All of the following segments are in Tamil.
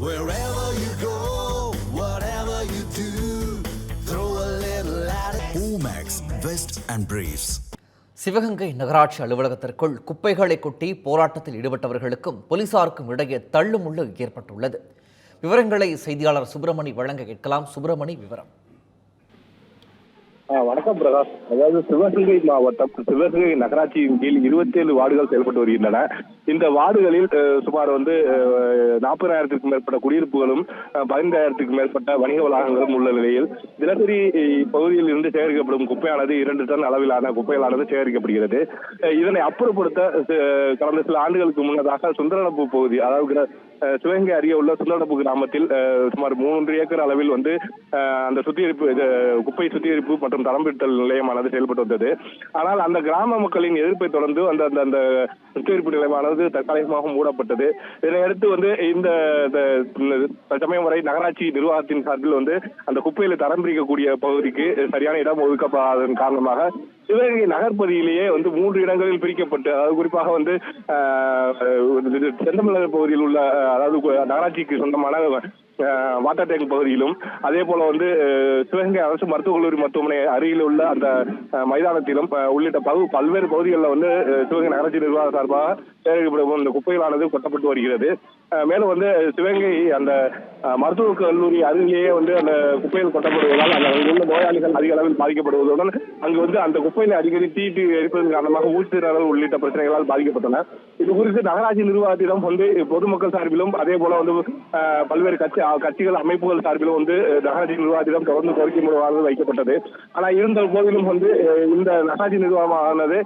Wherever you go, whatever you do, throw a little at it. Omax, Vest and Briefs. Sivaganga நகராட்சி அலுவலகத்திற்குள் குப்பைகளை கொட்டி போராட்டத்தில் ஈடுபட்டவர்களுக்கும் போலீசாருக்கும் இடையே தள்ளுமுள்ளு ஏற்பட்டுள்ளது விவரங்களை செய்தியாளர் சுப்பிரமணி வழங்க கேட்கலாம் சுப்பிரமணி விவரம் வணக்கம் பிரகாஷ். அதாவது சிவகங்கை மாவட்டம் சிவகங்கை நகராட்சியின் கீழ் 27 வார்டுகள் செயல்பட்டு வருகின்றன. இந்த வார்டுகளில் சுமார் வந்து நாற்பதாயிரத்திற்கும் மேற்பட்ட குடியிருப்புகளும் பதினைந்தாயிரத்திற்கும் மேற்பட்ட வணிக வளாகங்களும் உள்ள நிலையில் தினசரி பகுதியில் இருந்து சேகரிக்கப்படும் குப்பையானது இரண்டு டன் அளவிலான குப்பைகளானது சேகரிக்கப்படுகிறது. இதனை அப்புறப்படுத்த அஹ், கடந்த சில ஆண்டுகளுக்கு முன்னதாக சுந்தரனப்பு பகுதி அதாவது சிவகங்கை அருகே உள்ள சுந்தரனப்பு கிராமத்தில் சுமார் மூன்று ஏக்கர் அளவில் வந்து அந்த சுத்திகரிப்பு குப்பை சுத்திகரிப்பு மற்றும் தரம் பிரித்தல் நிலையமானது செயல்பட்டு வந்தது. ஆனால் அந்த கிராம மக்களின் எதிர்ப்பை தொடர்ந்து அந்த அந்த அந்த சுத்திகரிப்பு நிலையமானது தற்காலிகமாக மூடப்பட்டது. இதனையடுத்து வந்து இந்த சமயம் வரை நகராட்சி நிர்வாகத்தின் சார்பில் வந்து அந்த குப்பையில தரம் பிரிக்கக்கூடிய பகுதிக்கு சரியான இடம் ஒதுக்கப்படாததன் காரணமாக சிவகங்கை நகர்பகுதியிலேயே வந்து மூன்று இடங்களில் பிரிக்கப்பட்டு அதாவது குறிப்பாக வந்து செந்தமிழர் பகுதியில் உள்ள அதாவது நகராட்சிக்கு சொந்தமான வாட்டாட்டேக்கல் வாட்டர் டேங்க் பகுதியிலும் அதே போல வந்து சிவகங்கை அரசு மருத்துவக் கல்லூரி மருத்துவமனை அருகில் உள்ள அந்த மைதானத்திலும் உள்ளிட்ட பகு பல்வேறு பகுதிகளில் வந்து சிவகங்கை நகராட்சி நிர்வாக சார்பாக சேகரிக்கப்படும் இந்த குப்பைகளானது கொட்டப்பட்டு வருகிறது. மேலும் வந்து சிவகங்கை அந்த மருத்துவக் கல்லூரி அருகிலேயே வந்து அந்த குப்பைகள் கொட்டப்படுவதால் அந்த உள்ள நோயாளிகள் அதிக அளவில் பாதிக்கப்படுவதுடன் அங்கு வந்து அந்த குப்பை அடிக்கடி தீட்டு எரிப்பதன் காரணமாக மூச்சுத்திணறல் உள்ளிட்ட பிரச்சனைகளால் பாதிக்கப்பட்டன. இது குறித்து நகராட்சி நிர்வாகத்திடம் வந்து பொதுமக்கள் சார்பிலும் அதே போல வந்து பல்வேறு கட்சி கட்சிகள் அமைப்புகள் சார்பிலும் வந்து நகராட்சி நிர்வாகத்திடம் தொடர்ந்து கோரிக்கை மனுவானது வைக்கப்பட்டது. ஆனால் இருந்த போதிலும் வந்து இந்த நகராட்சி நிர்வாகமானது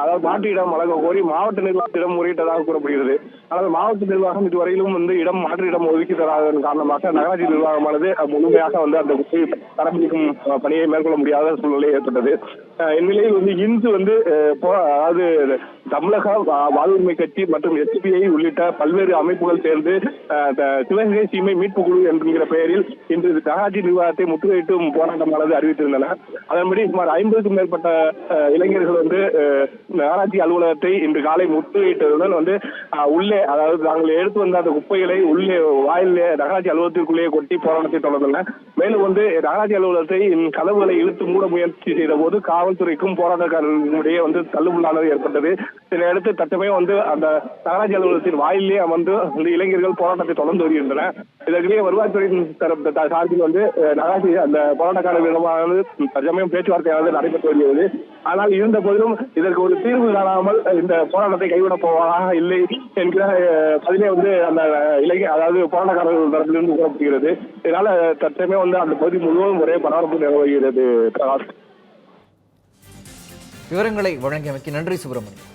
அதாவது மாற்று இடம் வழங்க கோரி மாவட்ட நிர்வாகத்திடம் முறையிட்டதாக கூறப்படுகிறது. ஆனால் மாவட்ட நிர்வாகம் இதுவரையிலும் வந்து இடம் மாற்று இடம் ஒதுக்கி தராதன் காரணமாக நகராட்சி நிர்வாகமானது முழுமையாக வந்து அந்த குப்பை பணியை மேற்கொள்ள முடியாத சூழ்நிலை ஏற்பட்டது. இந்நிலையில் வந்து இந்து வந்து அது தமிழக வா- வாழ்வுரிமை கட்சி மற்றும் எஸ்பிஐ உள்ளிட்ட பல்வேறு அமைப்புகள் சேர்ந்து சிவகங்கை சீமை மீட்பு குழு என்கிற பெயரில் இன்று நகராட்சி நிர்வாகத்தை முற்றுகையிட்டும் போராட்டமானது அறிவித்திருந்தன. அதன்படி சுமார் ஐம்பதுக்கும் மேற்பட்ட இளைஞர்கள் வந்து நகராட்சி அலுவலகத்தை இன்று காலை முற்றுகையிட்டதுடன் வந்து உள்ளே அதாவது நாங்கள் எடுத்து வந்த அந்த குப்பைகளை உள்ளே வாயிலே நகராட்சி அலுவலகத்திற்குள்ளேயே கொட்டி போராட்டத்தை தொடர்ந்தனர் மேலும் வந்து நகராட்சி அலுவலகத்தை இன் கதவுகளை இழுத்து மூட முயற்சி செய்த போது காவல்துறைக்கும் போராட்டக்காரர்களுக்கும் இடையே வந்து தள்ளுமுள்ளானது ஏற்பட்டது. இதனையடுத்து தற்சமயம் வந்து அந்த நகராட்சி அலுவலகத்தின் வாயிலே அமர்ந்து அந்த இளைஞர்கள் போராட்டத்தை தொடர்ந்து வருகின்றனர் இதற்கிடையே வருவாய்த்துறையின் சார்பில் வந்து நகராட்சி அந்த போராட்டக்காரர்களிடமானது தற்சமயம் பேச்சுவார்த்தையானது நடைபெற்று வருகிறது. ஆனால் இருந்த போதிலும் இதற்கு ஒரு தீர்வு காணாமல் இந்த போராட்டத்தை கைவிடப் போவதாக இல்லை என்கிற பதிலே வந்து அந்த இளைஞர் அதாவது போராட்டக்காரர்கள் தரப்பிலிருந்து கூறப்படுகிறது. இதனால தற்சமயம் வந்து அந்த பகுதி முழுவதும் ஒரே பரபரப்பு நிலவுகிறது விவரங்களை வழங்கியமைக்கு நன்றி சுப்பிரமணியன்